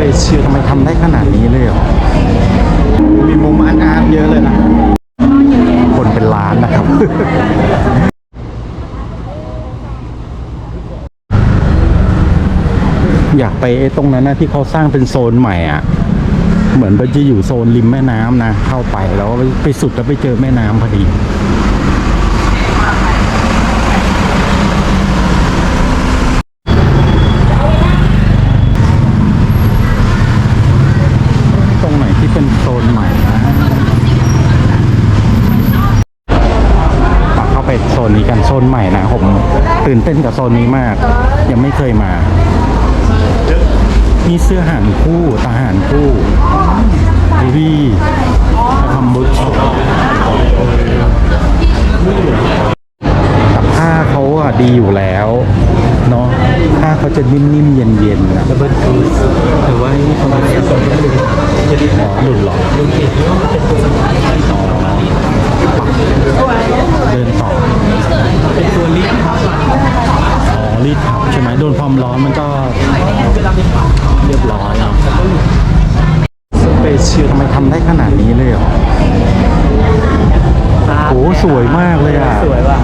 เอเชียทำไมทำได้ขนาดนี้เลยอมีมุมอันอาร์เยอะเลยนะ คนเป็นล้านนะครับ อยากไปตรงนั้นนะที่เขาสร้างเป็นโซนใหม่อะ เหมือนมันจะอยู่โซนริมแม่น้ำนะ เข้าไปแล้วไปสุดแล้วไปเจอแม่น้ำพอดี นนี้กันโซนใหม่นะผมตื่นเต้นกับโซนนี้มาก ยังไม่เคยมา มีเสื้อหารคู่ทหารคู่ดีวีทำบุชแต่ผ้าเขาอะดีอยู่แล้วเนาะผ้าเขาจะนิ่มๆเย็นๆนะดับเบิลทูสหรือว่านี่เขาเรียกว่าหลุดอ๋อหลุดเหรอ ลุงเกตที่ว่ามันเป็นตัวสำคัญที่ต่อ เดินต่อ เป็นตัวลิฟต์ครับ อ๋อรีดผับใช่ไหมโด นความร้อนมันก็เรียบร้อยเนาะสเปเชียลทำไมทำได้ขนาดนี้เลยเหรอโอ้สวยมากเลยอะสวยว่ะ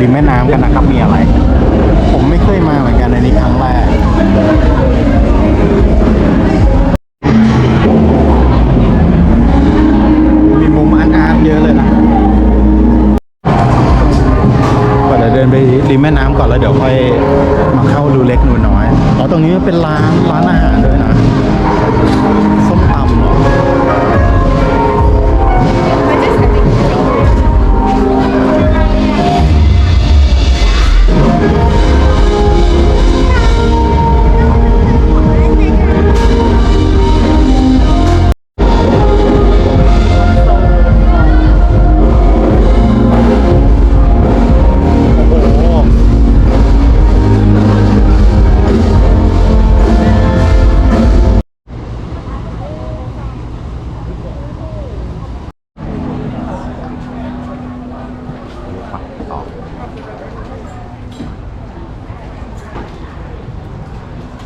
ริมแม่น้ำกันนะครับมีอะไร ผมไม่เคยมาเหมือนกันในนี้ครั้งแรกมีมุมอาร์ตๆเยอะเลยนะก็เดี๋ยวเดินไปริมแม่น้ำก่อนแล้วเดี๋ยวค่อยมาเข้ารูเล็กนูน้อยอ๋อตรงนี้เป็นร้านร้านอาหารด้วยนะ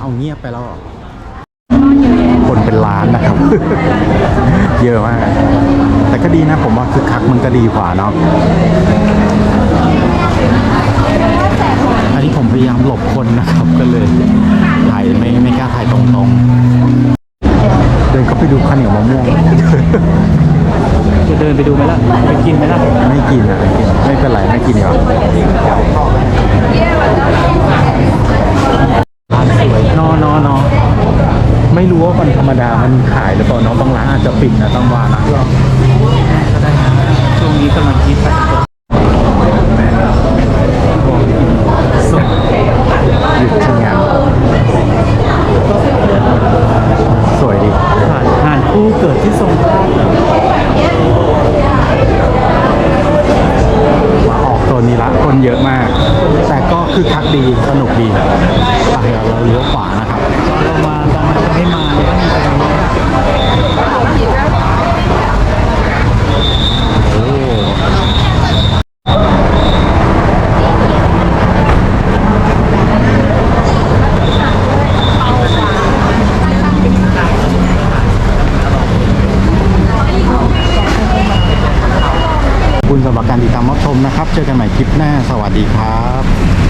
เอาเงียบไปแล้วเหรอคนเป็นล้านนะครับ เยอะมาก แต่ก็ดีนะผมว่าคือคักมันก็ดีกว่าเนาะอันนี้ผมพยายามหลบคนนะครับก็เลยถ่ายไม่ไม่กล้าถ่ายตรงๆ เดินเข้าไปดูข้าวเหนียวมะม่วงจะเดินไปดูไหมล่ะไปกินไหมล่ะไม่กินอะไม่กินไม่เป็นไรไม่กินดีกว่าร้าน สวยนอนอนอไม่รู้ว่าวันธรรมดามันขายหรือเปล่าเนาะบางร้านอาจจะปิดนะต้องว่านะก็ได้นะช่วงนี้กำลังคิดไปส่งหยุดทำงานสวยดีผ่านคู่เกิดที่ทรงภาพเหรอมาออกโซนนี้ละคนเยอะมาก ก็คือคักดีสนุกดีไปเดี๋ยวเราเลี้ยวขวานะครับเรามาตอนมันไม่มาก็มีตรงนี้โอ้คุณสำหรับการติดตามรับชมนะครับ เจอกันใหม่คลิปหน้า สวัสดีครับ